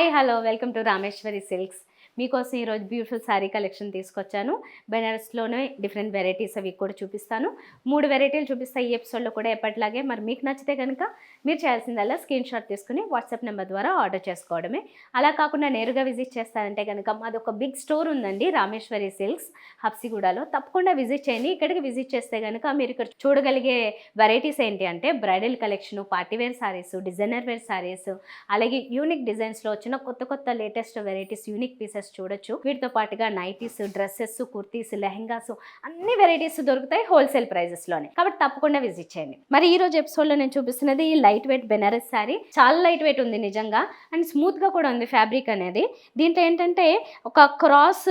Hi hello welcome to Rameshwari silks మీకోసం ఈరోజు beautiful sari collection తీసుకొచ్చాను. బెనారస్లోనే డిఫరెంట్ వెరైటీస్ అవి కూడా చూపిస్తాను. మూడు వెరైటీలు చూపిస్తాయి ఈ ఎపిసోడ్లో కూడా ఎప్పటిలాగే. మరి మీకు నచ్చితే కనుక మీరు చేయాల్సిందల్లా స్క్రీన్ షాట్ తీసుకుని వాట్సాప్ నెంబర్ ద్వారా ఆర్డర్ చేసుకోవడమే. అలా కాకుండా నేరుగా విజిట్ చేస్తారంటే కనుక మాది ఒక బిగ్ స్టోర్ ఉందండి. రామేశ్వరి సిల్క్స్ హప్సిగూడలో తప్పకుండా విజిట్ చేయండి. ఇక్కడికి విజిట్ చేస్తే కనుక మీరు ఇక్కడ చూడగలిగే వెరైటీస్ ఏంటి అంటే bridal collection party wear sarees designer wear sarees అలాగే యూనిక్ డిజైన్స్లో వచ్చిన కొత్త కొత్త లేటెస్ట్ వెరైటీస్ యూనిక్ పీసెస్ చూడొచ్చు. వీటితో పాటుగా నైటీస్ డ్రెస్సెస్ కుర్తీస్ లెహంగాస్ అన్ని వెరైటీస్ దొరుకుతాయి హోల్సేల్ ప్రైజెస్లోనే కాబట్టి తప్పకుండా విజిట్ చేయండి. మరి ఈ రోజు ఎపిసోడ్లో నేను చూపిస్తున్నది ఈ లైట్ వెయిట్ బెనారస్ శారీ. చాలా లైట్ వెయిట్ ఉంది నిజంగా. అండ్ స్మూత్గా కూడా ఉంది ఫ్యాబ్రిక్ అనేది. దీంట్లో ఏంటంటే ఒక క్రాస్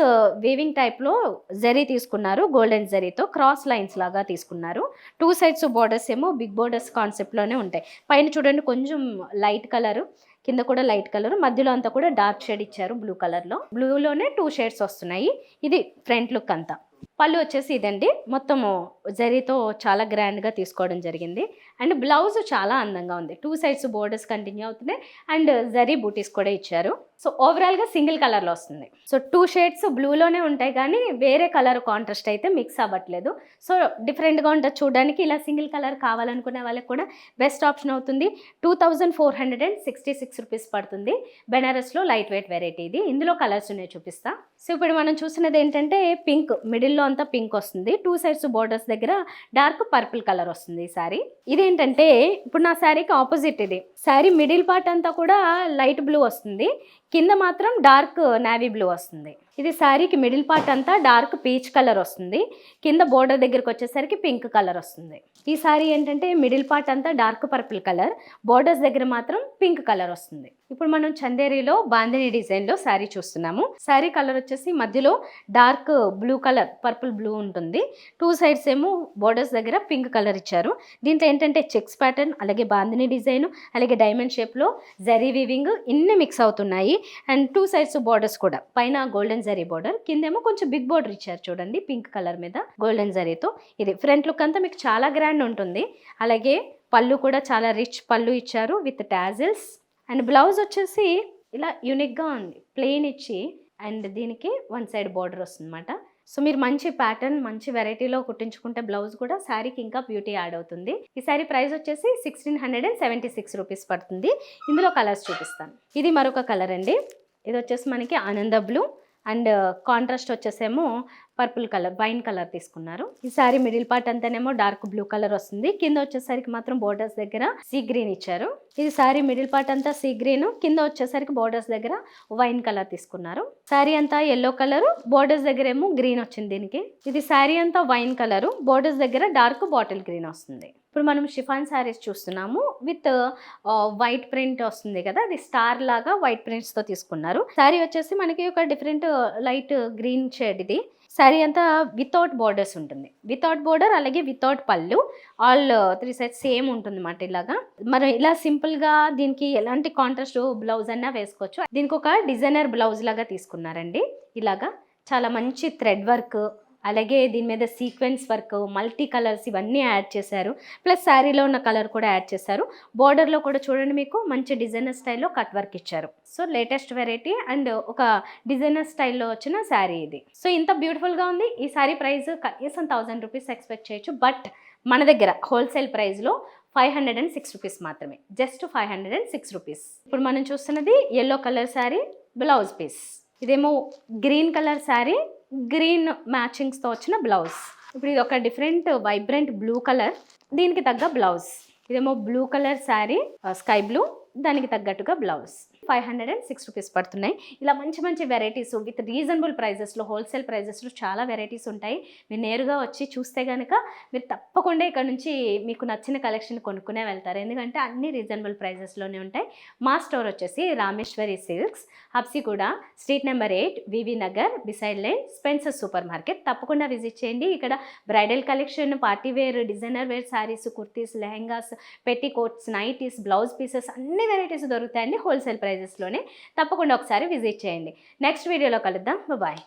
వీవింగ్ టైప్లో జరీ తీసుకున్నారు. గోల్డెన్ జరీతో క్రాస్ లైన్స్ లాగా తీసుకున్నారు. టూ సైడ్స్ బోర్డర్స్ ఏమో బిగ్ బోర్డర్స్ కాన్సెప్ట్లోనే ఉంటాయి. పైన చూడండి కొంచెం లైట్ కలర్ కింద కూడా లైట్ కలర్ మధ్యలో అంతా కూడా డార్క్ షేడ్ ఇచ్చారు బ్లూ కలర్లో. బ్లూలోనే టూ షేడ్స్ వస్తున్నాయి. ఇది ఫ్రంట్ లుక్ అంతా. పళ్ళు వచ్చేసి ఇదండి. మొత్తము జరీతో చాలా గ్రాండ్గా తీసుకోవడం జరిగింది. అండ్ బ్లౌజ్ చాలా అందంగా ఉంది. టూ సైడ్స్ బోర్డర్స్ కంటిన్యూ అవుతున్నాయి. అండ్ జరీ బూటీస్ కూడా ఇచ్చారు. సో ఓవరాల్గా సింగిల్ కలర్లో వస్తుంది. సో టూ షేడ్స్ బ్లూలోనే ఉంటాయి కానీ వేరే కలర్ కాంట్రాస్ట్ అయితే మిక్స్ అవ్వట్లేదు. సో డిఫరెంట్గా ఉంటుంది. చూడడానికి ఇలా సింగిల్ కలర్ కావాలనుకునే వాళ్ళకి కూడా బెస్ట్ ఆప్షన్ అవుతుంది. Two thousand four hundred and sixty six rupees పడుతుంది. బెనారస్లో లైట్ వెయిట్ వెరైటీ ఇది. ఇందులో కలర్స్ ఉన్నాయి చూపిస్తా. సో ఇప్పుడు మనం చూసినది ఏంటంటే పింక్ మిడిల్ మిడిల్లో అంతా పింక్ వస్తుంది. టూ సైడ్స్ బోర్డర్స్ దగ్గర డార్క్ పర్పుల్ కలర్ వస్తుంది ఈ సారీ ఇదేంటంటే ఇప్పుడు నా శారీకి ఆపోజిట్ ఇది. శారీ మిడిల్ పార్ట్ అంతా కూడా లైట్ బ్లూ వస్తుంది. కింద మాత్రం డార్క్ నావీ బ్లూ వస్తుంది. ఇది శారీకి మిడిల్ పార్ట్ అంతా డార్క్ పీచ్ కలర్ వస్తుంది. కింద బోర్డర్ దగ్గరికి వచ్చేసరికి పింక్ కలర్ వస్తుంది. ఈ శారీ ఏంటంటే మిడిల్ పార్ట్ అంతా డార్క్ పర్పుల్ కలర్ బోర్డర్స్ దగ్గర మాత్రం పింక్ కలర్ వస్తుంది. ఇప్పుడు మనం చందేరిలో బాందిని డిజైన్లో శారీ చూస్తున్నాము. శారీ కలర్ వచ్చేసి మధ్యలో dark blue colour purple blue ఉంటుంది. టూ సైడ్స్ ఏమో బోర్డర్స్ దగ్గర పింక్ కలర్ ఇచ్చారు. దీంట్లో ఏంటంటే చెక్స్ ప్యాటర్న్ అలాగే బాందిని డిజైన్ అలాగే డైమండ్ షేప్లో జరీ వీవింగ్ ఇన్ని మిక్స్ అవుతున్నాయి. అండ్ టూ సైడ్స్ బోర్డర్స్ కూడా పైన గోల్డెన్ జరీ బోర్డర్. కిందేమో కొంచెం బిగ్ బోర్డర్ ఇచ్చారు చూడండి పింక్ కలర్ మీద గోల్డెన్ జరీతో. ఇది ఫ్రంట్ లుక్ అంతా మీకు చాలా గ్రాండ్ ఉంటుంది. అలాగే పళ్ళు కూడా చాలా రిచ్ పళ్ళు ఇచ్చారు విత్ టాజిల్స్. అండ్ బ్లౌజ్ వచ్చేసి ఇలా యూనిక్గా ఉంది ప్లెయిన్ ఇచ్చి అండ్ దీనికి వన్ సైడ్ బార్డర్ వస్తుందన్నమాట. సో మీరు మంచి ప్యాటర్న్ మంచి వెరైటీలో కుట్టించుకుంటే బ్లౌజ్ కూడా శారీకి ఇంకా బ్యూటీ యాడ్ అవుతుంది. ఈ శారీ ప్రైస్ వచ్చేసి sixteen hundred and seventy six rupees పడుతుంది. ఇందులో కలర్స్ చూపిస్తాను. ఇది మరొక కలర్ అండి. ఇది వచ్చేసి మనకి ఆనంద బ్లూ. అండ్ కాంట్రాస్ట్ వచ్చేసేమో పర్పుల్ కలర్ వైన్ కలర్ తీసుకున్నారు. ఈ సారీ మిడిల్ పార్ట్ అంతానేమో డార్క్ బ్లూ కలర్ వస్తుంది. కింద వచ్చేసరికి మాత్రం బోర్డర్స్ దగ్గర సీ గ్రీన్ ఇచ్చారు. ఇది సారీ మిడిల్ పార్ట్ అంతా సీ గ్రీన్ కింద వచ్చేసరికి బోర్డర్స్ దగ్గర వైన్ కలర్ తీసుకున్నారు. సారీ అంతా ఎల్లో కలర్ బోర్డర్స్ దగ్గర ఏమో గ్రీన్ వచ్చింది దీనికి. ఇది సారీ అంతా వైన్ కలర్ బోర్డర్స్ దగ్గర డార్క్ బాటిల్ గ్రీన్ వస్తుంది. ఇప్పుడు మనం షిఫాన్ శారీస్ చూస్తున్నాము. విత్ వైట్ ప్రింట్ వస్తుంది కదా అది స్టార్ లాగా వైట్ ప్రింట్స్తో తీసుకున్నారు. శారీ వచ్చేసి మనకి ఒక డిఫరెంట్ లైట్ గ్రీన్ షేడ్ ఇది. శారీ అంతా వితౌట్ బోర్డర్స్ ఉంటుంది. వితౌట్ బోర్డర్ అలాగే వితౌట్ పళ్ళు ఆల్ త్రీ సైడ్స్ సేమ్ ఉంటుంది అనమాట ఇలాగా. మనం ఇలా సింపుల్గా దీనికి ఎలాంటి కాంట్రాస్ట్ బ్లౌజ్ అన్నా వేసుకోవచ్చు. దీనికి ఒక డిజైనర్ బ్లౌజ్ లాగా తీసుకున్నారండి. ఇలాగా చాలా మంచి థ్రెడ్ వర్క్ అలాగే దీని మీద సీక్వెన్స్ వర్క్ మల్టీ కలర్స్ ఇవన్నీ యాడ్ చేశారు. ప్లస్ శారీలో ఉన్న కలర్ కూడా యాడ్ చేశారు. బోర్డర్లో కూడా చూడండి మీకు మంచి డిజైనర్ స్టైల్లో కట్ వర్క్ ఇచ్చారు. సో లేటెస్ట్ వెరైటీ అండ్ ఒక డిజైనర్ స్టైల్లో వచ్చిన శారీ ఇది. సో ఇంత బ్యూటిఫుల్గా ఉంది. ఈ శారీ ప్రైస్ కనీసం థౌజండ్ రూపీస్ ఎక్స్పెక్ట్ చేయొచ్చు. బట్ మన దగ్గర హోల్సేల్ ప్రైస్లో five hundred and six rupees మాత్రమే. Just five hundred and six rupees. ఇప్పుడు మనం చూస్తున్నది yellow colour saree blouse piece. ఇదేమో గ్రీన్ కలర్ శారీ గ్రీన్ మ్యాచింగ్స్తో వచ్చిన బ్లౌజ్. ఇప్పుడు ఇది ఒక డిఫరెంట్ వైబ్రెంట్ బ్లూ కలర్. దీనికి తగ్గ బ్లౌజ్. ఇదేమో blue colour saree sky blue. దానికి తగ్గట్టుగా blouse. Five hundred and six rupees పడుతున్నాయి. ఇలా మంచి మంచి వెరైటీస్ విత్ రీజనబుల్ ప్రైజెస్లో హోల్సేల్ ప్రైజెస్లో చాలా వెరైటీస్ ఉంటాయి. మీరు నేరుగా వచ్చి చూస్తే కనుక మీరు తప్పకుండా ఇక్కడ నుంచి మీకు నచ్చిన కలెక్షన్ కొనుక్కునే వెళ్తారు. ఎందుకంటే అన్ని రీజనబుల్ ప్రైజెస్లోనే ఉంటాయి. మా స్టోర్ వచ్చేసి Rameshwari silks Habsiguda street number eight VV Nagar beside line Spencer super market. తప్పకుండా విజిట్ చేయండి. ఇక్కడ bridal collection party wear designer wear sarees kurtis lehengas petticoats nighties blouse pieces అన్ని వెరైటీస్ దొరుకుతాయండి హోల్సేల్ ప్రైజెస్లోనే తప్పకుండా ఒకసారి విజిట్ చేయండి. నెక్స్ట్ వీడియోలో కలుద్దాం. బాయ్